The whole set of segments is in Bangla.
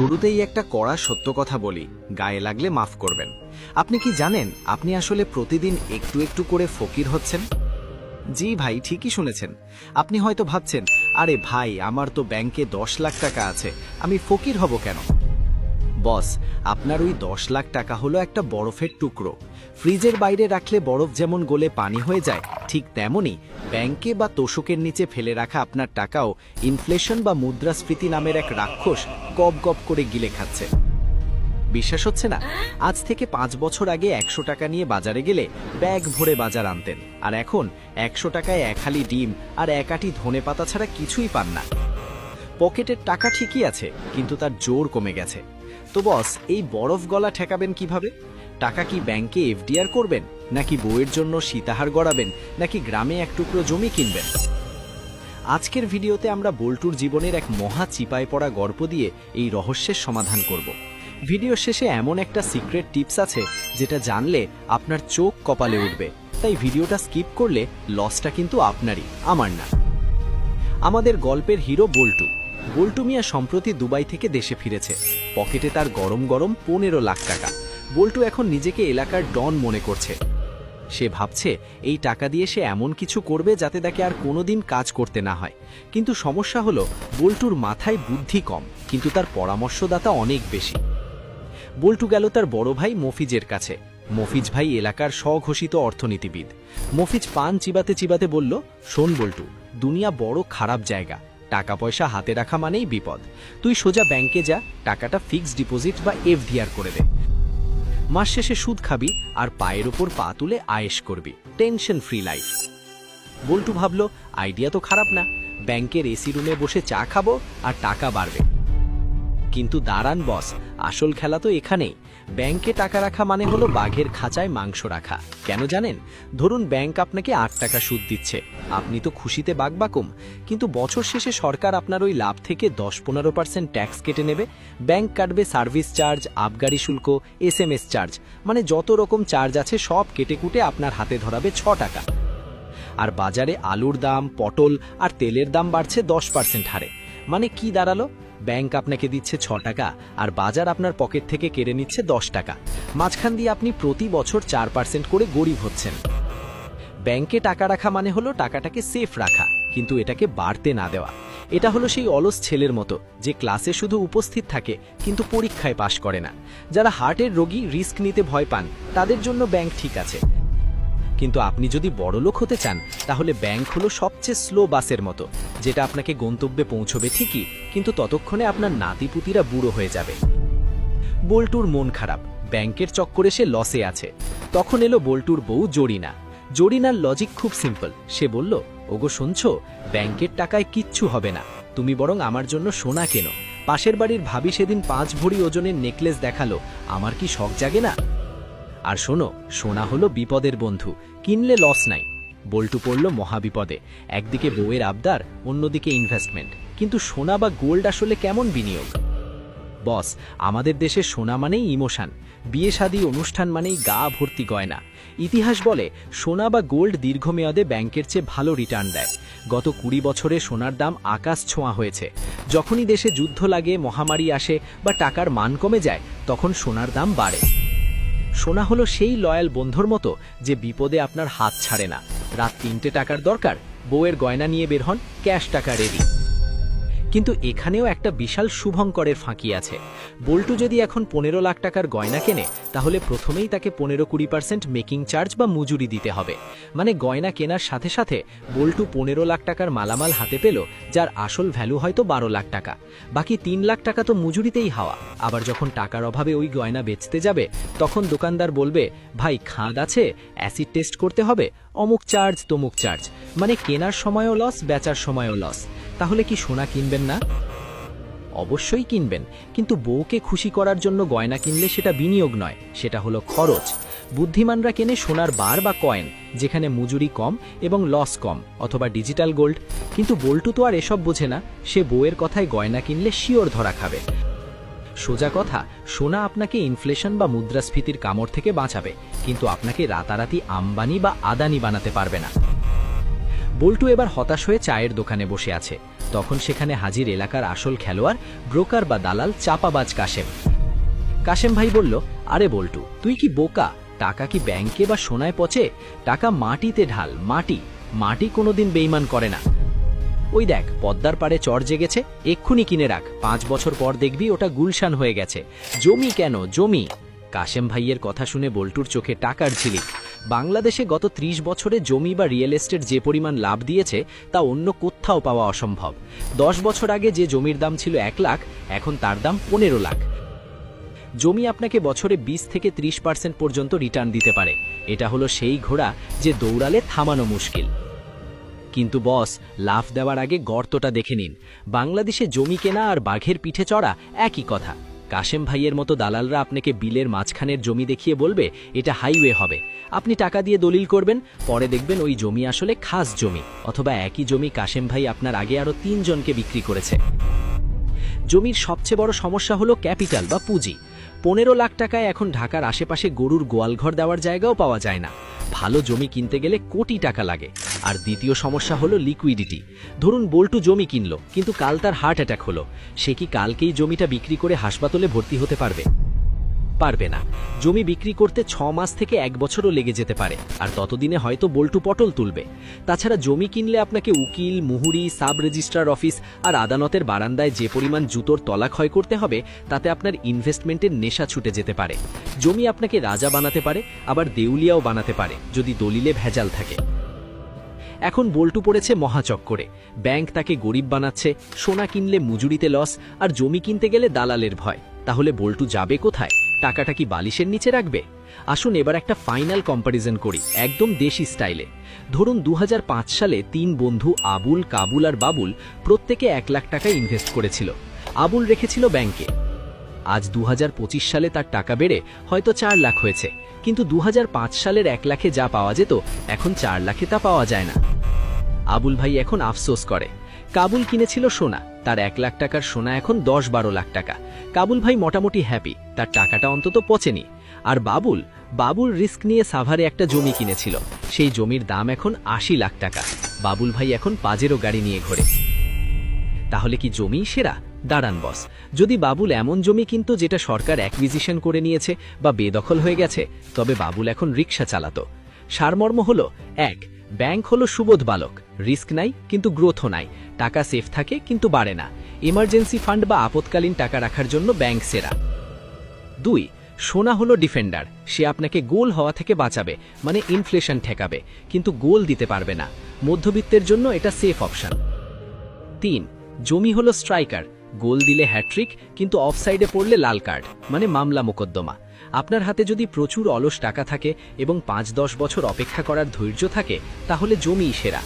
শুরুতেই একটা কড়া সত্য কথা বলি, গায়ে লাগলে মাফ করবেন। আপনি কি জানেন, আপনি আসলে প্রতিদিন একটু একটু করে ফকির হচ্ছেন? জি ভাই, ঠিকই শুনেছেন। আপনি হয়তো ভাবছেন, আরে ভাই, আমার তো ব্যাংকে দশ লাখ টাকা আছে, আমি ফকির হব কেন? বস, আপনার ওই দশ লাখ টাকা হলো একটা বরফের টুকরো। ফ্রিজের বাইরে রাখলে বরফ যেমন গলে পানি হয়ে যায় ঠিক তেমনই ব্যাংকে বা তোষকের নিচে ফেলে রাখা আপনার টাকাও ইনফ্লেশন বা মুদ্রাস্ফীতি নামের এক রাক্ষস গপ গপ করে গিলে খাচ্ছে। বিশ্বাস হচ্ছে না? আজ থেকে পাঁচ বছর আগে একশো টাকা নিয়ে বাজারে গেলে ব্যাগ ভরে বাজার আনতেন। আর এখন একশো টাকায় এক হালি ডিম আর এক আটি ধনে পাতা ছাড়া কিছুই পান না। পকেটের টাকা ঠিকই আছে, কিন্তু তার জোর কমে গেছে। তো বস, এই বরফ গলা ঠেকাবেন কীভাবে? টাকা কি ব্যাংকে এফডিআর করবেন? নাকি বইয়ের জন্য সীতাহার গড়াবেন, নাকি গ্রামে এক টুকরো জমি কিনবেন? আজকের ভিডিওতে আমরা বল্টুর জীবনের এক মহা চিপায় পড়া গল্প দিয়ে এই রহস্যের সমাধান করব। ভিডিও শেষে এমন একটা সিক্রেট টিপস আছে যেটা জানলে আপনার চোখ কপালে উঠবে। তাই ভিডিওটা স্কিপ করলে লসটা কিন্তু আপনারই, আমার না। আমাদের গল্পের হিরো বল্টু। বল্টু মিয়া সম্প্রতি দুবাই থেকে দেশে ফিরেছে। পকেটে তার গরম গরম পনেরো লাখ টাকা। বল্টু এখন নিজেকে এলাকার ডন মনে করছে। সে ভাবছে এই টাকা দিয়ে সে এমন কিছু করবে যাতে তাকে আর কোনোদিন কাজ করতে না হয়। কিন্তু সমস্যা হলো, বল্টুর মাথায় বুদ্ধি কম, কিন্তু তার পরামর্শদাতা অনেক বেশি। বল্টু গেল তার বড় ভাই মফিজের কাছে। মফিজ ভাই এলাকার স্বঘোষিত অর্থনীতিবিদ। মফিজ পান চিবাতে চিবাতে বলল, শোন বল্টু, দুনিয়া বড় খারাপ জায়গা। টাকা পয়সা হাতে রাখা মানেই বিপদ। তুই সোজা ব্যাংকে যা, টাকাটা ফিক্সড ডিপোজিট বা এফডিআর করে দে। মাস শেষে সুদ খাবি আর পায়ের ওপর পা তুলে আয়েশ করবি। টেনশন ফ্রি লাইফ বল্টু ভাবল আইডিয়া তো খারাপ না। ব্যাংকের এসি রুমে বসে চা খাব আর টাকা বাড়বে। কিন্তু দাঁড়ান বস, আসল খেলা তো এখানেই। ব্যাংকে টাকা রাখা মানে হলো বাঘের খাঁচায় মাংস রাখা। কেন জানেন? ধরুন ব্যাংক আপনাকে আট টাকা সুদ দিচ্ছে। আপনি তো খুশিতে বাগবাকুম। কিন্তু বছর শেষে সরকার আপনার ওই লাভ থেকে দশ পনেরো পার্সেন্ট ট্যাক্স কেটে নেবে। ব্যাংক কাটবে সার্ভিস চার্জ, আবগারি শুল্ক এস এম এস চার্জ। মানে যত রকম চার্জ আছে সব কেটে কুটে আপনার হাতে ধরাবে ছ টাকা। আর বাজারে আলুর দাম, পটল আর তেলের দাম বাড়ছে দশ পার্সেন্ট হারে। মানে কি দাঁড়াল? ব্যাংক আপনাকে দিচ্ছে ছ টাকা আর বাজার আপনার পকেট থেকে কেড়ে নিচ্ছে দশ টাকা। মাঝখান দিয়ে আপনি প্রতি বছর চার পার্সেন্ট করে গরিব হচ্ছেন। ব্যাংকে টাকা রাখা মানে হলো টাকাটাকে সেফ রাখা, কিন্তু এটাকে বাড়তে না দেওয়া। এটা হলো সেই অলস ছেলের মতো, যে ক্লাসে শুধু উপস্থিত থাকে, কিন্তু পরীক্ষায় পাশ করে না। যারা হার্টের রোগী রিস্ক নিতে ভয় পান, তাদের জন্য ব্যাংক ঠিক আছে। কিন্তু আপনি যদি বড়লোক হতে চান, তাহলে ব্যাংক হলো সবচেয়ে স্লো বাসের মতো। যেটা আপনাকে গন্তব্যে পৌঁছবে ঠিকই, কিন্তু ততক্ষণে আপনার নাতিপুতিরা বুড়ো হয়ে যাবে। বল্টুর মন খারাপ, ব্যাংকের চক্করে সে লসে আছে। তখন এলো বল্টুর বউ জরিনা। জরিনার লজিক খুব সিম্পল সে বলল, ওগো, শুনছ? ব্যাংকের টাকায় কিচ্ছু হবে না। তুমি বরং আমার জন্য সোনা কেন। পাশের বাড়ির ভাবি সেদিন পাঁচ ভরি ওজনের নেকলেস দেখাল। আমার কি শখ জাগে না? আর শোনো, সোনা হলো বিপদের বন্ধু। কিনলে লস নাই। বল্টু পড়ল মহাবিপদে। একদিকে বউয়ের আবদার, অন্যদিকে ইনভেস্টমেন্ট কিন্তু সোনা বা গোল্ড আসলে কেমন বিনিয়োগ? বস আমাদের দেশে সোনা মানেই ইমোশন। বিয়ে শাদী অনুষ্ঠান মানেই গা ভর্তি গয়না। ইতিহাস বলে, সোনা বা গোল্ড দীর্ঘমেয়াদে ব্যাংকের চেয়ে ভালো রিটার্ন দেয়। গত কুড়ি বছরে সোনার দাম আকাশ ছোঁয়া হয়েছে। যখনই দেশে যুদ্ধ লাগে, মহামারী আসে বা টাকার মান কমে যায়, তখন সোনার দাম বাড়ে। সোনা হলো সেই লয়াল বন্ধুর মতো, যে বিপদে আপনার হাত ছাড়ে না। রাত তিনটে টাকার দরকার বউয়ের গয়না নিয়ে বের হন ক্যাশ টাকা রেডি কিন্তু এখানেও একটা বিশাল শুভঙ্করের ফাঁকি আছে। বল্টু যদি এখন পনেরো লাখ টাকার গয়না কেনে, তাহলে প্রথমেই তাকে পনেরো কুড়ি পার্সেন্ট মেকিং চার্জ বা মজুরি দিতে হবে। মানে গয়না কেনার সাথে সাথে বল্টু পনেরো লাখ টাকার মালামাল হাতে পেল, যার আসল ভ্যালু হয়তো বারো লাখ টাকা। বাকি তিন লাখ টাকা তো মজুরিতেই হাওয়া। আবার যখন টাকার অভাবে ওই গয়না বেচতে যাবে, তখন দোকানদার বলবে, ভাই, খাঁদ আছে অ্যাসিড টেস্ট করতে হবে, অমুক চার্জ তমুক চার্জ মানে কেনার সময়ও লস বেচার সময়ও লস তাহলে কি সোনা কিনবেন না? অবশ্যই কিনবেন, কিন্তু বউকে খুশি করার জন্য গয়না কিনলে সেটা বিনিয়োগ নয়, সেটা হলো খরচ। বুদ্ধিমানরা কেনে সোনার বার বা কয়েন, যেখানে মজুরি কম এবং লস কম, অথবা ডিজিটাল গোল্ড। কিন্তু বল্টু তো আর এসব বোঝে না, সে বউয়ের কথায় গয়না কিনলে শিওর ধরা খাবে। সোজা কথা, সোনা আপনাকে ইনফ্লেশন বা মুদ্রাস্ফীতির কামড় থেকে বাঁচাবে, কিন্তু আপনাকে রাতারাতি আম্বানি বা আদানি বানাতে পারবে না। বল্টু এবার হতাশ হয়ে চায়ের দোকানে বসে আছে। তখন সেখানে হাজির এলাকার আসল খেলোয়াড়, ব্রোকার বা দালাল চাপাবাজ কাশেম। কাশেম ভাই বলল, আরে বল্টু, তুই কি বোকা? টাকা কি ব্যাংকে বা সোনায় পচে? টাকা মাটিতে ঢাল, মাটি। মাটি কোনোদিন বেইমান করে না। ওই দেখ, পদ্মার পাড়ে চর জেগেছে, এক্ষুনি কিনে রাখ। পাঁচ বছর পর দেখবি ওটা গুলশান হয়ে গেছে। জমি কেন? জমি? কাশেম ভাইয়ের কথা শুনে বল্টুর চোখে টাকার ঝিলিক। বাংলাদেশে গত ৩০ বছরে জমি বা রিয়েল এস্টেট যে পরিমাণ লাভ দিয়েছে, তা অন্য কোথাও পাওয়া অসম্ভব। দশ বছর আগে যে জমির দাম ছিল এক লাখ, এখন তার দাম পনেরো লাখ। জমি আপনাকে বছরে ২০ থেকে ৩০ পার্সেন্ট পর্যন্ত রিটার্ন দিতে পারে। এটা হলো সেই ঘোড়া যে দৌড়ালে থামানো মুশকিল। কিন্তু বস, লাফ দেওয়ার আগে গর্তটা দেখে নিন। বাংলাদেশে জমি কেনা আর বাঘের পিঠে চড়া একই কথা। কাশেম ভাইয়ের মতো দালালরা আপনাকে বিলের মাঝখানের জমি দেখিয়ে বলবে, এটা হাইওয়ে হবে। আপনি টাকা দিয়ে দলিল করবেন, পরে দেখবেন ওই জমি আসলে খাস জমি, অথবা একই জমি কাশেম ভাই আপনার আগে আরও তিনজনকে বিক্রি করেছে। জমির সবচেয়ে বড় সমস্যা হলো ক্যাপিটাল বা পুঁজি। পনেরো লাখ টাকায় এখন ঢাকার আশেপাশে গরুর গোয়ালঘর দেওয়ার জায়গাও পাওয়া যায় না। ভালো জমি কিনতে গেলে কোটি টাকা লাগে। আর দ্বিতীয় সমস্যা হলো লিকুইডিটি ধরুন বল্টু জমি কিনলো, কিন্তু কাল তার হার্ট অ্যাটাক হলো। সে কি কালকেই জমিটা বিক্রি করে হাসপাতালে ভর্তি হতে পারবে? পারবে না। জমি বিক্রি করতে ছ মাস থেকে এক বছরও লেগে যেতে পারে, আর ততদিনে হয়তো বল্টু পটল তুলবে। তাছাড়া জমি কিনলে আপনাকে উকিল, মুহুরি, সাব রেজিস্ট্রার অফিস আর আদালতের বারান্দায় যে পরিমাণ জুতোর তলা ক্ষয় করতে হবে, তাতে আপনার ইনভেস্টমেন্টের নেশা ছুটে যেতে পারে। জমি আপনাকে রাজা বানাতে পারে, আবার দেউলিয়াও বানাতে পারে, যদি দলিলে ভেজাল থাকে। এখন বল্টু পড়েছে মহাচক্করে। ব্যাংক তাকে গরিব বানাচ্ছে, সোনা কিনলে মজুরিতে লস আর জমি কিনতে গেলে দালালের ভয়। তাহলে বল্টু যাবে কোথায়? টাকাটা কি বালিশের নিচে রাখবে? আসুন এবার একটা ফাইনাল কম্প্যারিজন করি, একদম দেশি স্টাইলে। ধরুন দু হাজার পাঁচ সালে তিন বন্ধু আবুল, কাবুল আর বাবুল প্রত্যেকে এক লাখ টাকা ইনভেস্ট করেছিল। আবুল রেখেছিল ব্যাংকে। আজ দু হাজার পঁচিশ সালে তার টাকা বেড়ে হয়তো চার লাখ হয়েছে, কিন্তু দু হাজার পাঁচ সালের এক লাখে যা পাওয়া যেত, এখন চার লাখে তা পাওয়া যায় না। আবুল ভাই এখন আফসোস করে। কাবুল কিনেছিল সোনা, তার এক লাখ টাকার সোনা এখন দশ বারো লাখ টাকা। কাবুল ভাই মোটামুটি হ্যাপি তার টাকাটা অন্তত পচেনি। আর বাবুল বাবুল রিস্ক নিয়ে সাভারে একটা জমি কিনেছিল। সেই জমির দাম এখন আশি লাখ টাকা। বাবুল ভাই এখন পাজেরও গাড়ি নিয়ে ঘোরে। তাহলে কি জমি সেরা? দাঁড়ান বস, যদি বাবুল এমন জমি কিন্তু যেটা সরকার অ্যাকুইজিশন করে নিয়েছে বা বেদখল হয়ে গেছে, তবে বাবুল এখন রিক্সা চালাতো। সারমর্ম হলো, এক ব্যাংক হলো সুবোধ বালক। রিস্ক নাই, কিন্তু গ্রোথও নাই। টাকা সেফ থাকে, কিন্তু বাড়ে না। এমার্জেন্সি ফান্ড বা আপতকালীন টাকা রাখার জন্য ব্যাংক সেরা। দুই, সোনা হলো ডিফেন্ডার। সে আপনাকে গোল হওয়া থেকে বাঁচাবে মানে ইনফ্লেশন ঠেকাবে, কিন্তু গোল দিতে পারবে না। মধ্যবিত্তের জন্য এটা সেফ অপশন। তিন, জমি হলো স্ট্রাইকার। গোল দিলে হ্যাট্রিক কিন্তু অফসাইডে পড়লে লাল কার্ড মানে মামলা মোকদ্দমা। আপনার হাতে যদি প্রচুর অলস টাকা থাকে এবং পাঁচ দশ বছর অপেক্ষা করার ধৈর্য থাকে, তাহলে জমিই সেরা।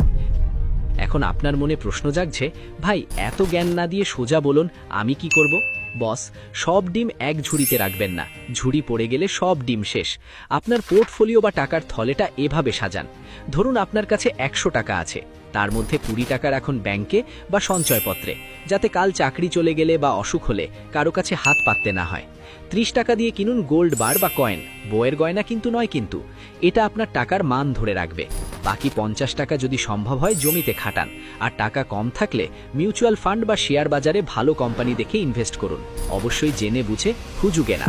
এখন আপনার মনে প্রশ্ন জাগছে, ভাই, এত জ্ঞান না দিয়ে সোজা বলুন, আমি কি করব? বস, সব ডিম এক ঝুড়িতে রাখবেন না। ঝুড়ি পড়ে গেলে সব ডিম শেষ। আপনার পোর্টফোলিও বা টাকার থলেটা এভাবে সাজান। ধরুন আপনার কাছে একশো টাকা আছে। তার মধ্যে কুড়ি টাকা রাখুন ব্যাংকে বা সঞ্চয়পত্রে। যাতে কাল চাকরি চলে গেলে বা অসুখ হলে কারও কাছে হাত পাততে না হয়। ত্রিশ টাকা দিয়ে কিনুন গোল্ড বার বা কয়েন। বইয়ের গয়না কিন্তু নয় কিন্তু। এটা আপনার টাকার মান ধরে রাখবে। বাকি পঞ্চাশ টাকা যদি সম্ভব হয় জমিতে খাটান। আর টাকা কম থাকলে মিউচুয়াল ফান্ড বা শেয়ার বাজারে ভালো কোম্পানি দেখে ইনভেস্ট করুন। অবশ্যই জেনে বুঝে হুজুগে না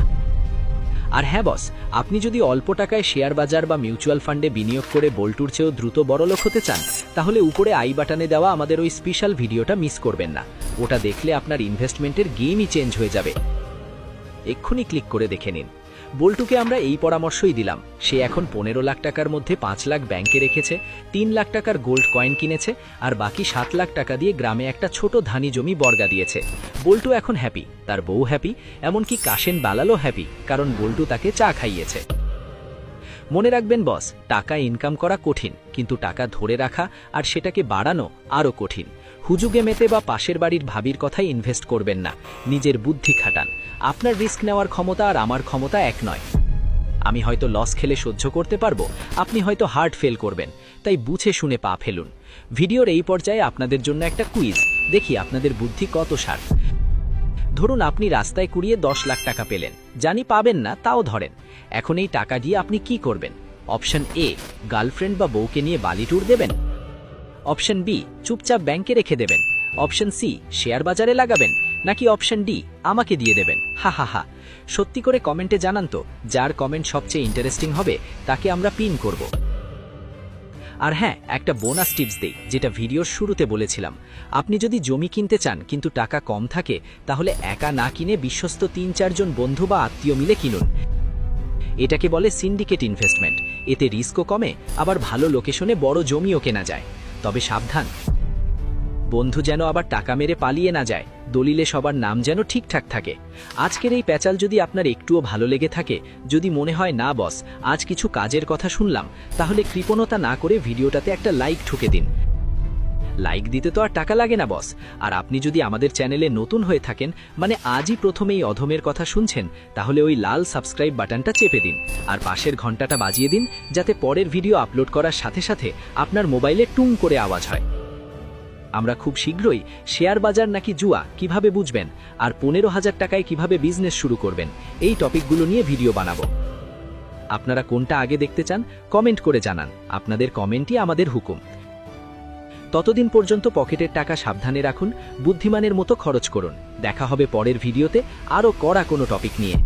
আর হ্যাঁ বস, আপনি যদি অল্প টাকায় শেয়ার বাজার বা মিউচুয়াল ফান্ডে বিনিয়োগ করে বল্টুর চেয়েও দ্রুত বড়লোক হতে চান, তাহলে উপরে আই বাটনে দেওয়া আমাদের ওই স্পেশাল ভিডিওটা মিস করবেন না। ওটা দেখলে আপনার ইনভেস্টমেন্টের গেমই চেঞ্জ হয়ে যাবে। এক্ষুনি ক্লিক করে দেখে নিন। বল্টুকে আমরা এই পরামর্শই দিলাম। সে এখন পনেরো লাখ টাকার মধ্যে পাঁচ লাখ ব্যাংকে রেখেছে, তিন লাখ টাকার গোল্ড কয়েন কিনেছে আর বাকি সাত লাখ টাকা দিয়ে গ্রামে একটা ছোট ধানি জমি বর্গা দিয়েছে। বল্টু এখন হ্যাপি তার বউ হ্যাপি এমনকি কাশেন বালালও হ্যাপি কারণ বল্টু তাকে চা খাইয়েছে। মনে রাখবেন বস টাকা ইনকাম করা কঠিন, কিন্তু টাকা ধরে রাখা আর সেটাকে বাড়ানো আরও কঠিন। হুজুগে মেতে বা পাশের বাড়ির ভাবির কথাই ইনভেস্ট করবেন না। নিজের বুদ্ধি খাটান। আপনার রিস্ক নেওয়ার ক্ষমতা আর আমার ক্ষমতা এক নয়। আমি হয়তো লস খেলে সহ্য করতে পারব, আপনি হয়তো হার্ট ফেল করবেন। তাই বুঝে শুনে পা ফেলুন। ভিডিওর এই পর্যায়ে আপনাদের জন্য একটা কুইজ দেখি আপনাদের বুদ্ধি কত সার। ধরুন আপনি রাস্তায় কুড়িয়ে দশ লাখ টাকা পেলেন। জানি পাবেন না, তাও ধরেন। এখন এই টাকা দিয়ে আপনি কি করবেন? অপশন এ গার্লফ্রেন্ড বা বউকে নিয়ে বালি ট্যুর দেবেন? অপশন বি, চুপচাপ ব্যাংকে রেখে দেবেন। অপশন সি, শেয়ার বাজারে লাগাবেন, নাকি অপশন ডি, আমাকে দিয়ে দেবেন। হা হা হা। সত্যি করে কমেন্টে জানান তো, যার কমেন্ট সবচেয়ে ইন্টারেস্টিং হবে, তাকে আমরা পিন করব। আর হ্যাঁ একটা বোনাস টিপস দেই, যেটা ভিডিওর শুরুতে বলেছিলাম। আপনি যদি জমি কিনতে চান, কিন্তু টাকা কম থাকে, তাহলে একা না কিনে বিশ্বস্ত তিন চারজন বন্ধু বা আত্মীয় মিলে কিনুন। এটাকে বলে সিন্ডিকেট ইনভেস্টমেন্ট এতে রিস্কও কমে, আবার ভালো লোকেশনে বড় জমিও কেনা যায়। তবে সাবধান। বন্ধু যেন আবার টাকা মেরে পালিয়ে না যায়, দলিলে সবার নাম যেন ঠিকঠাক থাকে। আজকের এই প্যাচাল যদি আপনার একটুও ভালো লেগে থাকে, যদি মনে হয়, না বস, আজ কিছু কাজের কথা শুনলাম, তাহলে কৃপণতা না করে ভিডিওটাতে একটা লাইক ঠুকে দিন। লাইক দিতে তো আর টাকা লাগে না বস আর আপনি যদি আমাদের চ্যানেলে নতুন হয়ে থাকেন মানে আজই প্রথমে এই অধমের কথা শুনছেন, তাহলে ওই লাল সাবস্ক্রাইব বাটনটা চেপে দিন। আর পাশের ঘন্টাটা বাজিয়ে দিন, যাতে পরের ভিডিও আপলোড করার সাথে সাথে আপনার মোবাইলে টুং করে আওয়াজ হয়। আমরা খুব শীঘ্রই শেয়ার বাজার নাকি জুয়া, কীভাবে বুঝবেন? আর পনেরো হাজার টাকায় কীভাবে বিজনেস শুরু করবেন? এই টপিকগুলো নিয়ে ভিডিও বানাবো। আপনারা কোনটা আগে দেখতে চান কমেন্ট করে জানান। আপনাদের কমেন্টই আমাদের হুকুম। ততদিন পর্যন্ত পকেটের টাকা সাবধানে রাখুন, বুদ্ধিমানের মতো খরচ করুন। দেখা হবে পরের ভিডিওতে আরও কড়া কোনো টপিক নিয়ে।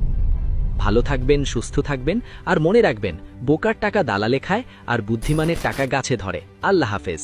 ভালো থাকবেন, সুস্থ থাকবেন আর মনে রাখবেন, বোকার টাকা দালালে খায় আর বুদ্ধিমানের টাকা গাছে ধরে। আল্লাহ হাফেজ।